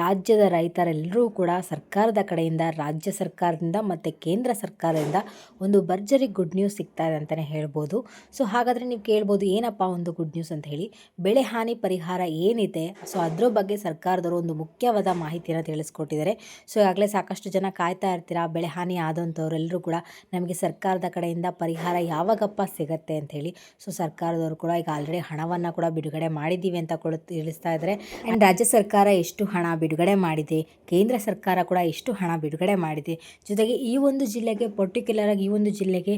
ರಾಜ್ಯದ ರೈತರೆಲ್ಲರೂ ಕೂಡ ಸರ್ಕಾರದ ಕಡೆಯಿಂದ, ರಾಜ್ಯ ಸರ್ಕಾರದಿಂದ ಮತ್ತು ಕೇಂದ್ರ ಸರ್ಕಾರದಿಂದ ಒಂದು ಭರ್ಜರಿ ಗುಡ್ ನ್ಯೂಸ್ ಸಿಗ್ತಾ ಇದೆ ಅಂತಲೇ ಹೇಳ್ಬೋದು. ಸೊ ಹಾಗಾದರೆ ನೀವು ಕೇಳ್ಬೋದು, ಏನಪ್ಪ ಒಂದು ಗುಡ್ ನ್ಯೂಸ್ ಅಂತ ಹೇಳಿ? ಬೆಳೆ ಹಾನಿ ಪರಿಹಾರ ಏನಿದೆ? ಸೊ ಅದ್ರ ಬಗ್ಗೆ ಸರ್ಕಾರದವರು ಒಂದು ಮುಖ್ಯವಾದ ಮಾಹಿತಿಯನ್ನು ತಿಳಿಸ್ಕೊಟ್ಟಿದ್ದಾರೆ. ಸೊ ಈಗಾಗಲೇ ಸಾಕಷ್ಟು ಜನ ಕಾಯ್ತಾ ಇರ್ತೀರಾ, ಬೆಳೆ ಹಾನಿ ಆದಂಥವರೆಲ್ಲರೂ ಕೂಡ ನಮಗೆ ಸರ್ಕಾರದ ಕಡೆಯಿಂದ ಪರಿಹಾರ ಯಾವಾಗಪ್ಪ ಸಿಗತ್ತೆ ಅಂತ ಹೇಳಿ. ಸೊ ಸರ್ಕಾರದವರು ಕೂಡ ಈಗ ಆಲ್ರೆಡಿ ಹಣವನ್ನು ಕೂಡ ಬಿಡುಗಡೆ ಮಾಡಿದ್ದೀವಿ ಅಂತ ಕೂಡ ತಿಳಿಸ್ತಾ ಇದ್ದಾರೆ. ಆ್ಯಂಡ್ ರಾಜ್ಯ ಸರ್ಕಾರ ಎಷ್ಟು ಹಣ ಬಿಡುಗಡೆ ಮಾಡಿದೆ. ಕೇಂದ್ರ ಸರ್ಕಾರ ಕೂಡ ಇಷ್ಟು ಹಣ ಬಿಡುಗಡೆ ಮಾಡಿದೆ. ಜೊತೆಗೆ ಈ ಒಂದು ಜಿಲ್ಲೆಗೆ ಪರ್ಟಿಕ್ಯುಲರ್ ಆಗಿ ಈ ಒಂದು ಜಿಲ್ಲೆಗೆ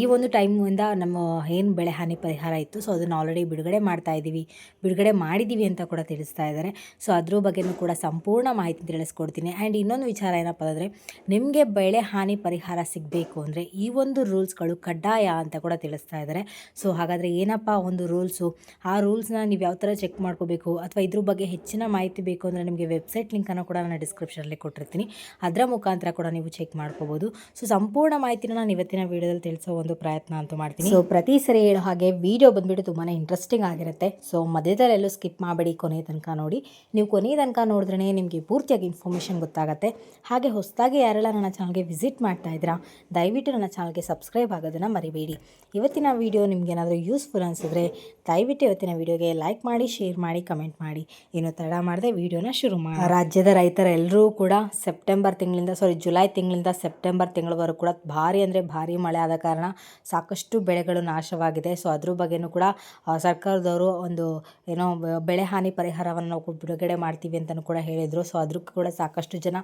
ಈ ಒಂದು ಟೈಮಿಂದ ನಮ್ಮ ಏನು ಬೆಳೆ ಹಾನಿ ಪರಿಹಾರ ಇತ್ತು ಸೊ ಅದನ್ನು ಆಲ್ರೆಡಿ ಬಿಡುಗಡೆ ಮಾಡ್ತಾ ಇದ್ದೀವಿ ಬಿಡುಗಡೆ ಮಾಡಿದ್ದೀವಿ ಅಂತ ಕೂಡ ತಿಳಿಸ್ತಾ ಇದ್ದಾರೆ. ಸೊ ಅದ್ರ ಬಗ್ಗೆನೂ ಕೂಡ ಸಂಪೂರ್ಣ ಮಾಹಿತಿ ತಿಳಿಸ್ಕೊಡ್ತೀನಿ. ಆ್ಯಂಡ್ ಇನ್ನೊಂದು ವಿಚಾರ ಏನಪ್ಪ ಅಂದರೆ, ನಿಮಗೆ ಬೆಳೆ ಹಾನಿ ಪರಿಹಾರ ಸಿಗಬೇಕು ಅಂದರೆ ಈ ಒಂದು ರೂಲ್ಸ್ಗಳು ಕಡ್ಡಾಯ ಅಂತ ಕೂಡ ತಿಳಿಸ್ತಾ ಇದ್ದಾರೆ. ಸೊ ಹಾಗಾದರೆ ಏನಪ್ಪ ಒಂದು ರೂಲ್ಸು ಆ ರೂಲ್ಸ್ನ ನೀವು ಯಾವ ಥರ ಚೆಕ್ ಮಾಡ್ಕೋಬೇಕು? ಅಥವಾ ಇದ್ರ ಬಗ್ಗೆ ಹೆಚ್ಚಿನ ಮಾಹಿತಿ ಬೇಕು ಅಂದರೆ ನಿಮಗೆ ವೆಬ್ಸೈಟ್ ಲಿಂಕನ್ನು ಕೂಡ ನಾನು ಡಿಸ್ಕ್ರಿಪ್ಷನಲ್ಲಿ ಕೊಟ್ಟಿರ್ತೀನಿ. ಅದರ ಮುಖಾಂತರ ಕೂಡ ನೀವು ಚೆಕ್ ಮಾಡ್ಕೋಬೋದು. ಸೊ, ಸಂಪೂರ್ಣ ಮಾಹಿತಿನ ನಾನು ಇವತ್ತಿನ ವೀಡಿಯೋದಲ್ಲಿ ತಿಳಿಸೋ ಒಂದು ಪ್ರಯತ್ನ ಅಂತ ಮಾಡ್ತೀನಿ. ಸೊ, ಪ್ರತಿ ಸರಿ ಹೇಳೋ ಹಾಗೆ ವಿಡಿಯೋ ಬಂದುಬಿಟ್ಟು ತುಂಬಾ ಇಂಟ್ರೆಸ್ಟಿಂಗ್ ಆಗಿರುತ್ತೆ. ಸೊ ಮಧ್ಯದಲ್ಲೆಲ್ಲೂ ಸ್ಕಿಪ್ ಮಾಡಬೇಡಿ ಕೊನೆಯ ತನಕ ನೋಡಿ. ನೀವು ಕೊನೆಯ ತನಕ ನೋಡಿದ್ರೆ ನಿಮಗೆ ಪೂರ್ತಿಯಾಗಿ ಇನ್ಫಾರ್ಮೇಷನ್ ಗೊತ್ತಾಗುತ್ತೆ. ಹಾಗೆ ಹೊಸದಾಗಿ ಯಾರೆಲ್ಲ ನನ್ನ ಚಾನಲ್ಗೆ ವಿಸಿಟ್ ಮಾಡ್ತಾ ಇದ್ದೀರಾ, ದಯವಿಟ್ಟು ನನ್ನ ಚಾನಲ್ಗೆ ಸಬ್ಸ್ಕ್ರೈಬ್ ಆಗೋದನ್ನು ಮರಿಬೇಡಿ. ಇವತ್ತಿನ ವಿಡಿಯೋ ನಿಮ್ಗೆ ಏನಾದರೂ ಯೂಸ್ಫುಲ್ ಅನಿಸಿದ್ರೆ ದಯವಿಟ್ಟು ಇವತ್ತಿನ ವಿಡಿಯೋಗೆ ಲೈಕ್ ಮಾಡಿ ಶೇರ್ ಮಾಡಿ ಕಮೆಂಟ್ ಮಾಡಿ. ಏನು ತಡ ಮಾಡದೆ ವಿಡಿಯೋನ ಶುರು ರಾಜ್ಯದ ರೈತರೆಲ್ಲರೂ ಕೂಡ ಸೆಪ್ಟೆಂಬರ್ ತಿಂಗಳಿಂದ ಸಾರಿ ಜುಲೈ ತಿಂಗಳಿಂದ ಸೆಪ್ಟೆಂಬರ್ ತಿಂಗಳವರೆಗೂ ಕೂಡ ಭಾರಿ ಅಂದರೆ ಭಾರಿ ಮಳೆ ಆದ ಕಾರಣ ಸಾಕಷ್ಟು ಬೆಳೆಗಳು ನಾಶವಾಗಿದೆ. ಸೊ ಅದ್ರ ಬಗ್ಗೆನೂ ಕೂಡ ಸರ್ಕಾರದವರು ಒಂದು, ಏನೋ ಬೆಳೆ ಹಾನಿ ಪರಿಹಾರವನ್ನು ಬಿಡುಗಡೆ ಮಾಡ್ತೀವಿ ಅಂತಲೂ ಕೂಡ ಹೇಳಿದರು. ಸೊ ಅದಕ್ಕೂ ಕೂಡ ಸಾಕಷ್ಟು ಜನ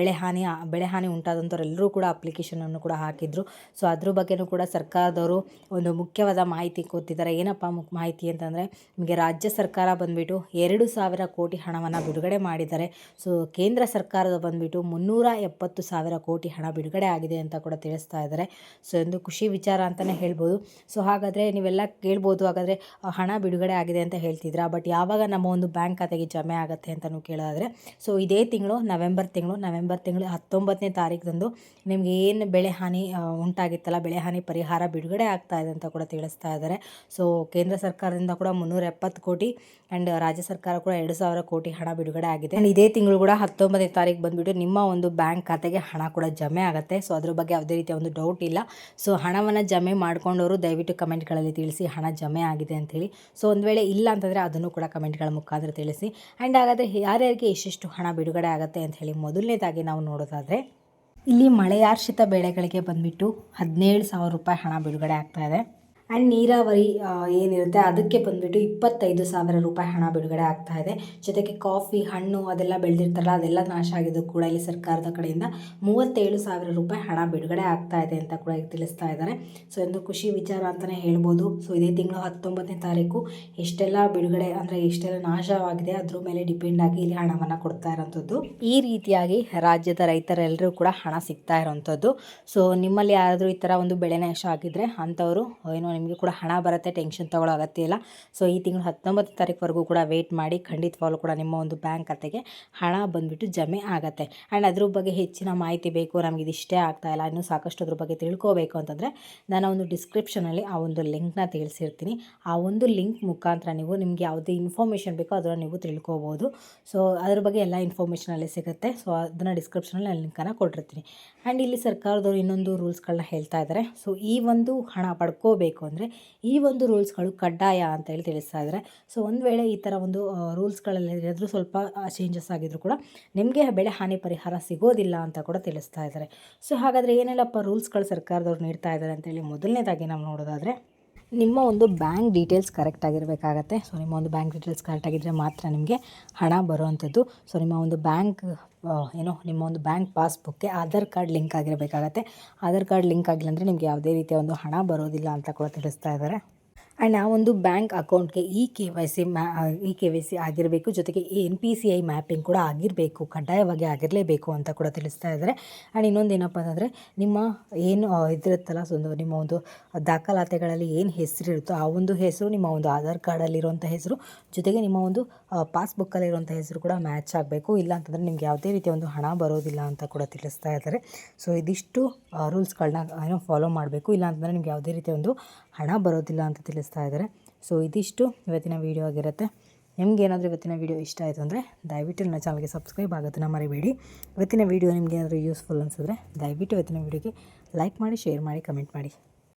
ಬೆಳೆ ಹಾನಿ ಬೆಳೆ ಹಾನಿ ಉಂಟಾದಂಥವರೆಲ್ಲರೂ ಕೂಡ ಅಪ್ಲಿಕೇಶನನ್ನು ಕೂಡ ಹಾಕಿದ್ರು. ಸೊ ಅದ್ರ ಬಗ್ಗೆನೂ ಕೂಡ ಸರ್ಕಾರದವರು ಒಂದು ಮುಖ್ಯವಾದ ಮಾಹಿತಿ ಕೊಟ್ಟಿದ್ದಾರೆ. ಏನಪ್ಪ ಮಾಹಿತಿ ಅಂತಂದರೆ, ನಿಮಗೆ ರಾಜ್ಯ ಸರ್ಕಾರ ಬಂದುಬಿಟ್ಟು ಎರಡು ಸಾವಿರ ಕೋಟಿ ಹಣವನ್ನು ಬಿಡುಗಡೆ ಮಾಡಿದ್ದಾರೆ. ಸೊ, ಕೇಂದ್ರ ಸರ್ಕಾರದ ಬಂದುಬಿಟ್ಟು ಮುನ್ನೂರ ಎಪ್ಪತ್ತು ಸಾವಿರ ಕೋಟಿ ಹಣ ಬಿಡುಗಡೆ ಆಗಿದೆ ಅಂತ ಕೂಡ ತಿಳಿಸ್ತಾ ಇದ್ದಾರೆ. ಸೊ, ಒಂದು ಖುಷಿ ವಿಚಾರ ಅಂತಲೇ ಹೇಳ್ಬೋದು. ಸೊ, ಹಾಗಾದರೆ ನೀವೆಲ್ಲ ಕೇಳ್ಬೋದು. ಹಾಗಾದರೆ ಹಣ ಬಿಡುಗಡೆ ಆಗಿದೆ ಅಂತ ಹೇಳ್ತಿದ್ರಾ ಬಟ್ ಯಾವಾಗ ನಮ್ಮ ಒಂದು ಬ್ಯಾಂಕ್ ಖಾತೆಗೆ ಜಮೆ ಆಗುತ್ತೆ ಅಂತಲೂ ಕೇಳೋದಾದರೆ, ಸೊ, ಇದೇ ತಿಂಗಳು, ನವೆಂಬರ್ ತಿಂಗಳು ನವೆಂಬರ್ ತಿಂಗಳು ಹತ್ತೊಂಬತ್ತನೇ ತಾರೀಕದಂದು ನಿಮಗೆ ಏನು ಬೆಳೆ ಹಾನಿ ಉಂಟಾಗಿತ್ತಲ್ಲ, ಬೆಳೆ ಹಾನಿ ಪರಿಹಾರ ಬಿಡುಗಡೆ ಆಗ್ತಾ ಇದೆ ಅಂತ ಕೂಡ ತಿಳಿಸ್ತಾ ಇದ್ದಾರೆ. ಸೊ, ಕೇಂದ್ರ ಸರ್ಕಾರದಿಂದ ಕೂಡ ಮುನ್ನೂರ ಎಪ್ಪತ್ತು ಕೋಟಿ ಆ್ಯಂಡ್ ರಾಜ್ಯ ಸರ್ಕಾರ ಕೂಡ ಎರಡು ಸಾವಿರ ಕೋಟಿ ಹಣ ಬಿಡುಗಡೆ ಆ್ಯಂಡ್ ಇದೇ ತಿಂಗಳು ಕೂಡ ಹತ್ತೊಂಬತ್ತನೇ ತಾರೀಕು ಬಂದುಬಿಟ್ಟು ನಿಮ್ಮ ಒಂದು ಬ್ಯಾಂಕ್ ಖಾತೆಗೆ ಹಣ ಕೂಡ ಜಮೆ ಆಗುತ್ತೆ. ಸೊ ಅದ್ರ ಬಗ್ಗೆ ಯಾವುದೇ ರೀತಿಯ ಒಂದು ಡೌಟ್ ಇಲ್ಲ. ಸೊ ಹಣವನ್ನು ಜಮೆ ಮಾಡ್ಕೊಂಡವರು ದಯವಿಟ್ಟು ಕಮೆಂಟ್ಗಳಲ್ಲಿ ತಿಳಿಸಿ ಹಣ ಜಮೆ ಆಗಿದೆ ಅಂತೇಳಿ ಸೊ ಒಂದು ವೇಳೆ ಇಲ್ಲ ಅಂತಂದರೆ ಅದನ್ನು ಕೂಡ ಕಮೆಂಟ್ಗಳ ಮುಖಾಂತರ ತಿಳಿಸಿ. ಆ್ಯಂಡ್ ಹಾಗಾದರೆ ಯಾರ್ಯಾರಿಗೆ ಎಷ್ಟೆಷ್ಟು ಹಣ ಬಿಡುಗಡೆ ಆಗುತ್ತೆ ಅಂತ ಹೇಳಿ ಮೊದಲನೇದಾಗಿ ನಾವು ನೋಡೋದಾದರೆ, ಇಲ್ಲಿ ಮಳೆಯಾಶ್ರಿತ ಬೆಳೆಗಳಿಗೆ ಬಂದುಬಿಟ್ಟು ಹದಿನೇಳು ಸಾವಿರ ರೂಪಾಯಿ ಹಣ ಬಿಡುಗಡೆ ಆಗ್ತಾ ಇದೆ. ಆ್ಯಂಡ್ ನೀರಾವರಿ ಏನಿರುತ್ತೆ ಅದಕ್ಕೆ ಬಂದುಬಿಟ್ಟು ಇಪ್ಪತ್ತೈದು ಸಾವಿರ ರೂಪಾಯಿ ಹಣ ಬಿಡುಗಡೆ ಆಗ್ತಾ ಇದೆ. ಜೊತೆಗೆ ಕಾಫಿ, ಹಣ್ಣು ಅದೆಲ್ಲ ಬೆಳೆದಿರ್ತಾರಲ್ಲ, ಅದೆಲ್ಲ ನಾಶ ಆಗಿದ್ದು ಕೂಡ ಇಲ್ಲಿ ಸರ್ಕಾರದ ಕಡೆಯಿಂದ ಮೂವತ್ತೇಳು ಸಾವಿರ ರೂಪಾಯಿ ಹಣ ಬಿಡುಗಡೆ ಆಗ್ತಾ ಇದೆ ಅಂತ ಕೂಡ ತಿಳಿಸ್ತಾ ಇದ್ದಾರೆ. ಸೊ ಒಂದು ಖುಷಿ ವಿಚಾರ ಅಂತಲೇ ಹೇಳ್ಬೋದು. ಸೊ ಇದೇ ತಿಂಗಳು ಹತ್ತೊಂಬತ್ತನೇ ತಾರೀಕು, ಎಷ್ಟೆಲ್ಲ ಬಿಡುಗಡೆ, ಅಂದರೆ ಎಷ್ಟೆಲ್ಲ ನಾಶವಾಗಿದೆ, ಅದ್ರ ಮೇಲೆ ಡಿಪೆಂಡ್ ಆಗಿ ಇಲ್ಲಿ ಹಣವನ್ನು ಕೊಡ್ತಾ ಇರೋಂಥದ್ದು. ಈ ರೀತಿಯಾಗಿ ರಾಜ್ಯದ ರೈತರೆಲ್ಲರೂ ಕೂಡ ಹಣ ಸಿಗ್ತಾ ಇರೋವಂಥದ್ದು ಸೊ ನಿಮ್ಮಲ್ಲಿ ಯಾರಾದರೂ ಈ ಥರ ಒಂದು ಬೆಳೆ ನಾಶ ಆಗಿದ್ದರೆ ಅಂಥವರು ಏನೋ ನಿಮಗೆ ಕೂಡ ಹಣ ಬರುತ್ತೆ ಟೆನ್ಷನ್ ತಗೊಳ್ಳೋ ಅಗತ್ಯ ಇಲ್ಲ. ಸೊ ಈ ತಿಂಗಳು ಹತ್ತೊಂಬತ್ತು ತಾರೀಕುವರೆಗೂ ಕೂಡ ವೆಯ್ಟ್ ಮಾಡಿ ಖಂಡಿತವಾಗ್ಲೂ ಕೂಡ ನಿಮ್ಮ ಒಂದು ಬ್ಯಾಂಕ್ ಖಾತೆಗೆ ಹಣ ಬಂದುಬಿಟ್ಟು ಜಮೆ ಆಗುತ್ತೆ. ಆ್ಯಂಡ್ ಅದ್ರ ಬಗ್ಗೆ ಹೆಚ್ಚಿನ ಮಾಹಿತಿ ಬೇಕು, ನಮಗೆ ಇದಿಷ್ಟೇ ಆಗ್ತಾ ಇಲ್ಲ, ಇನ್ನೂ ಸಾಕಷ್ಟು ಅದ್ರ ಬಗ್ಗೆ ತಿಳ್ಕೋಬೇಕು ಅಂತಂದರೆ ನಾನು ಒಂದು ಡಿಸ್ಕ್ರಿಪ್ಷನಲ್ಲಿ ಆ ಒಂದು ಲಿಂಕ್ನ ತಿಳಿಸಿರ್ತೀನಿ. ಆ ಒಂದು ಲಿಂಕ್ ಮುಖಾಂತರ ನೀವು ನಿಮಗೆ ಯಾವುದೇ ಇನ್ಫಾರ್ಮೇಷನ್ ಬೇಕೋ ಅದನ್ನು ನೀವು ತಿಳ್ಕೋಬೋದು. ಸೊ ಅದ್ರ ಬಗ್ಗೆ ಎಲ್ಲ ಇನ್ಫಾರ್ಮೇಷನ್ ಅಲ್ಲಿ ಸಿಗುತ್ತೆ. ಸೊ ಅದನ್ನು ಡಿಸ್ಕ್ರಿಪ್ಷನಲ್ಲಿ ನಾನು ಲಿಂಕನ್ನು ಕೊಟ್ಟಿರ್ತೀನಿ. ಆ್ಯಂಡ್ ಇಲ್ಲಿ ಸರ್ಕಾರದವರು ಇನ್ನೊಂದು ರೂಲ್ಸ್ಗಳನ್ನ ಹೇಳ್ತಾ ಇದ್ದಾರೆ ಸೊ ಈ ಒಂದು ಹಣ ಪಡ್ಕೋಬೇಕು ಅಂದರೆ ಈ ಒಂದು ರೂಲ್ಸ್ಗಳು ಕಡ್ಡಾಯ ಅಂತ ಹೇಳಿ ತಿಳಿಸ್ತಾ ಇದ್ದಾರೆ ಸೊ, ಒಂದು ವೇಳೆ ಈ ಥರ ಒಂದು ರೂಲ್ಸ್ಗಳಲ್ಲಿ ಏನಾದರೂ ಸ್ವಲ್ಪ ಚೇಂಜಸ್ ಆಗಿದ್ರು ಕೂಡ ನಿಮಗೆ ಬೆಳೆ ಹಾನಿ ಪರಿಹಾರ ಸಿಗೋದಿಲ್ಲ ಅಂತ ಕೂಡ ತಿಳಿಸ್ತಾ ಇದ್ದಾರೆ ಸೊ, ಹಾಗಾದರೆ ಏನೆಲ್ಲಪ್ಪ ರೂಲ್ಸ್ಗಳು ಸರ್ಕಾರದವ್ರು ನೀಡ್ತಾ ಇದ್ದಾರೆ ಅಂತೇಳಿ ಮೊದಲನೇದಾಗಿ ನಾವು ನೋಡೋದಾದರೆ ನಿಮ್ಮ ಒಂದು ಬ್ಯಾಂಕ್ ಡೀಟೇಲ್ಸ್ ಕರೆಕ್ಟ್ ಆಗಿರಬೇಕಾಗತ್ತೆ. ಸೊ, ನಿಮ್ಮ ಒಂದು ಬ್ಯಾಂಕ್ ಡೀಟೇಲ್ಸ್ ಕರೆಕ್ಟ್ ಆಗಿದ್ದರೆ ಮಾತ್ರ ನಿಮಗೆ ಹಣ ಬರುವಂಥದ್ದು. ಸೊ, ನಿಮ್ಮ ಒಂದು ಬ್ಯಾಂಕ್ ಏನೋ, ನಿಮ್ಮ ಒಂದು ಬ್ಯಾಂಕ್ ಪಾಸ್ಬುಕ್ಗೆ ಆಧಾರ್ ಕಾರ್ಡ್ ಲಿಂಕ್ ಆಗಿರಬೇಕಾಗತ್ತೆ. ಆಧಾರ್ ಕಾರ್ಡ್ ಲಿಂಕ್ ಆಗಿಲ್ಲ ಅಂದರೆ ನಿಮಗೆ ಯಾವುದೇ ರೀತಿಯ ಒಂದು ಹಣ ಬರೋದಿಲ್ಲ ಅಂತ ಕೂಡ ತಿಳಿಸ್ತಾ ಇದ್ದಾರೆ. ಆ್ಯಂಡ್ ಆ ಒಂದು ಬ್ಯಾಂಕ್ ಅಕೌಂಟ್ಗೆ ಇ ಕೆ ವೈ ಸಿ ಮ್ಯಾ ಇ ಕೆ ವೈ ಸಿ ಆಗಿರಬೇಕು, ಜೊತೆಗೆ N P C I mapping ಕೂಡ ಆಗಿರಬೇಕು, ಕಡ್ಡಾಯವಾಗಿ ಆಗಿರಲೇಬೇಕು ಅಂತ ಕೂಡ ತಿಳಿಸ್ತಾ ಇದ್ದಾರೆ. ಆ್ಯಂಡ್ ಇನ್ನೊಂದು ಏನಪ್ಪ ಅಂತಂದರೆ ನಿಮ್ಮ ಏನು ಇದಿರುತ್ತಲ್ಲ ಒಂದು ನಿಮ್ಮ ಒಂದು ದಾಖಲಾತಿಗಳಲ್ಲಿ ಏನು ಹೆಸರಿರುತ್ತೋ ಆ ಒಂದು ಹೆಸರು, ನಿಮ್ಮ ಒಂದು ಆಧಾರ್ ಕಾರ್ಡಲ್ಲಿರುವಂಥ ಹೆಸರು, ಜೊತೆಗೆ ನಿಮ್ಮ ಒಂದು ಪಾಸ್ಬುಕ್ಕಲ್ಲಿರುವಂಥ ಹೆಸರು ಕೂಡ ಮ್ಯಾಚ್ ಆಗಬೇಕು. ಇಲ್ಲ ಅಂತಂದರೆ ನಿಮ್ಗೆ ಯಾವುದೇ ರೀತಿಯ ಒಂದು ಹಣ ಬರೋದಿಲ್ಲ ಅಂತ ಕೂಡ ತಿಳಿಸ್ತಾ ಇದ್ದಾರೆ. ಸೊ, ಇದಿಷ್ಟು ರೂಲ್ಸ್ಗಳನ್ನ ಏನೋ, ಫಾಲೋ ಮಾಡಬೇಕು. ಇಲ್ಲ ಅಂತಂದರೆ ನಿಮ್ಗೆ ಯಾವುದೇ ರೀತಿಯ ಒಂದು ಹಣ ಬರೋದಿಲ್ಲ ಅಂತ ತಿಳಿಸ್ತಾ ಇದ್ದಾರೆ. ಸೊ ಇದಿಷ್ಟು ಇವತ್ತಿನ ವೀಡಿಯೋ ಆಗಿರುತ್ತೆ. ನಿಮ್ಗೆ ಏನಾದರೂ ಇವತ್ತಿನ ವೀಡಿಯೋ ಇಷ್ಟ ಆಯಿತು ಅಂದರೆ ದಯವಿಟ್ಟು ನನ್ನ ಚಾನಲ್ಗೆ ಸಬ್ಸ್ಕ್ರೈಬ್ ಆಗೋದನ್ನು ಮರಿಬೇಡಿ. ಇವತ್ತಿನ ವೀಡಿಯೋ ನಿಮ್ಗೆ ಏನಾದರೂ ಯೂಸ್ಫುಲ್ ಅನಿಸಿದ್ರೆ ದಯವಿಟ್ಟು ಇವತ್ತಿನ ವೀಡಿಯೋಗೆ ಲೈಕ್ ಮಾಡಿ ಶೇರ್ ಮಾಡಿ ಕಮೆಂಟ್ ಮಾಡಿ.